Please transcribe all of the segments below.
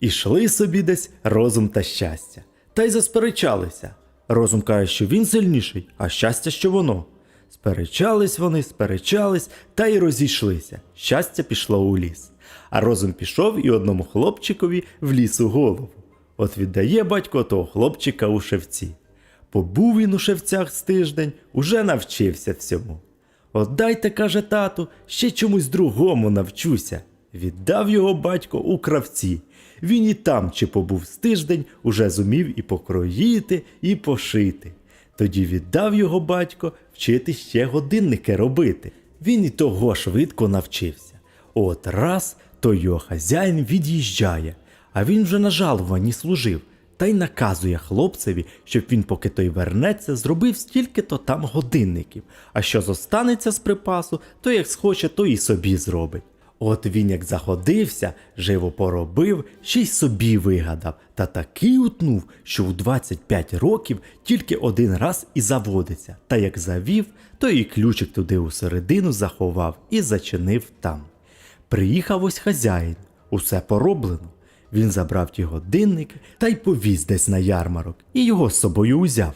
Ішли собі десь розум та щастя, та й засперечалися. Розум каже, що він сильніший, а щастя, що воно. Сперечались вони, сперечались та й розійшлися. Щастя пішло у ліс. А розум пішов і одному хлопчикові в ліс у голову. От віддає батько того хлопчика у шевці. Побув він у шевцях з тиждень, уже навчився всьому. От дайте, каже тату, ще чомусь другому навчуся. Віддав його батько у кравці. Він і там, чи побув з тиждень, уже зумів і покроїти, і пошити. Тоді віддав його батько вчити ще годинники робити. Він і того швидко навчився. От раз то його хазяїн від'їжджає, а він вже на жалуванні служив, та й наказує хлопцеві, щоб він, поки той вернеться, зробив стільки-то там годинників, а що зостанеться з припасу, то як схоче, то і собі зробить. От він як заходився, живо поробив, ще й собі вигадав, та такий утнув, що у 25 років тільки один раз і заводиться, та як завів, то і ключик туди усередину заховав і зачинив там. Приїхав ось хазяїн, усе пороблено. Він забрав ті годинники та й повіз десь на ярмарок, і його з собою узяв.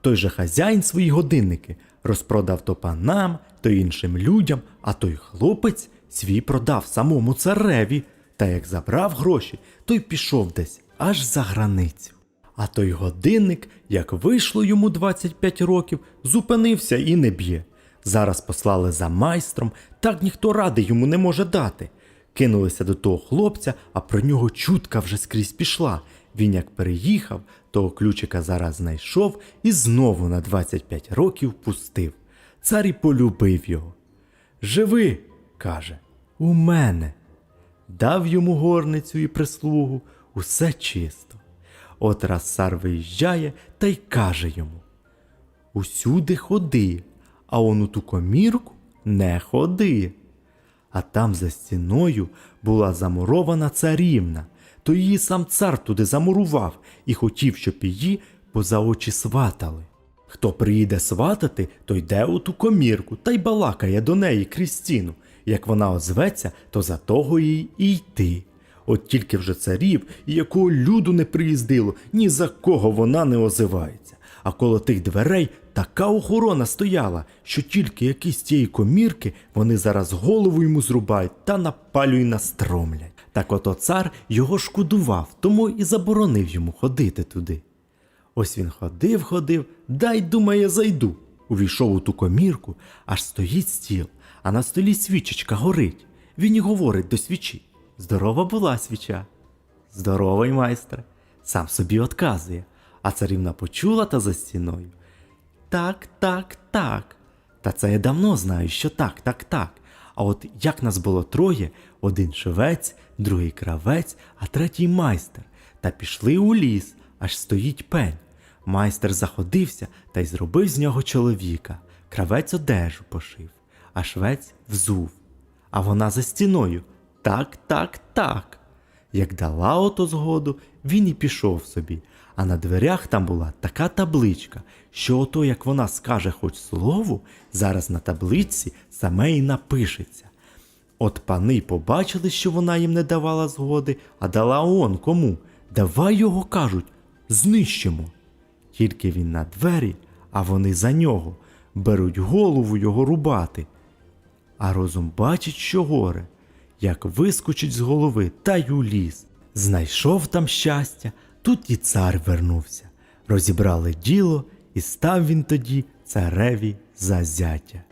Той же хазяїн свої годинники розпродав то панам, то іншим людям, а той хлопець свій продав самому цареві. Та як забрав гроші, той пішов десь аж за границю. А той годинник, як вийшло йому 25 років, зупинився і не б'є. Зараз послали за майстром, так ніхто ради йому не може дати. Кинулися до того хлопця, а про нього чутка вже скрізь пішла. Він як переїхав, того ключика зараз знайшов і знову на 25 років пустив. Цар і полюбив його. Живи, каже, у мене. Дав йому горницю і прислугу, усе чисто. От раз цар виїжджає та й каже йому: Усюди ходи, а он у ту комірку не ходи. А там за стіною була замурована царівна, то її сам цар туди замурував і хотів, щоб її поза очі сватали. Хто приїде сватати, то йде у ту комірку та й балакає до неї крізь стіну. Як вона озветься, то за того їй і йти. От тільки вже царів і якого люду не приїздило, ні за кого вона не озивається. А коло тих дверей така охорона стояла, що тільки якісь тієї комірки вони зараз голову йому зрубають та напалю настромлять. Так ото цар його шкодував, тому і заборонив йому ходити туди. Ось він ходив, ходив, дай, думає, зайду. Увійшов у ту комірку, аж стоїть стіл, а на столі свічечка горить. Він і говорить до свічі. Здорова була свіча. Здоровий майстре. Сам собі отказує, а царівна почула та за стіною. Так, так, так. Та це я давно знаю, що так, так, так. А от як нас було троє, один швець, другий кравець, а третій майстер, та пішли у ліс, аж стоїть пень. Майстер заходився та й зробив з нього чоловіка. Кравець одежу пошив, а швець взув. А вона за стіною. Так, так, так. Як дала ото згоду, він і пішов собі, а на дверях там була така табличка, що ото, як вона скаже хоч слово, зараз на табличці саме і напишеться. От пани побачили, що вона їм не давала згоди, а дала он кому. Давай його кажуть, знищимо. Тільки він на двері, а вони за нього беруть голову його рубати. А розум бачить, що горе, як вискочить з голови та й у ліс. Знайшов там щастя, тут і цар вернувся. Розібрали діло, і став він тоді цареві за зятя.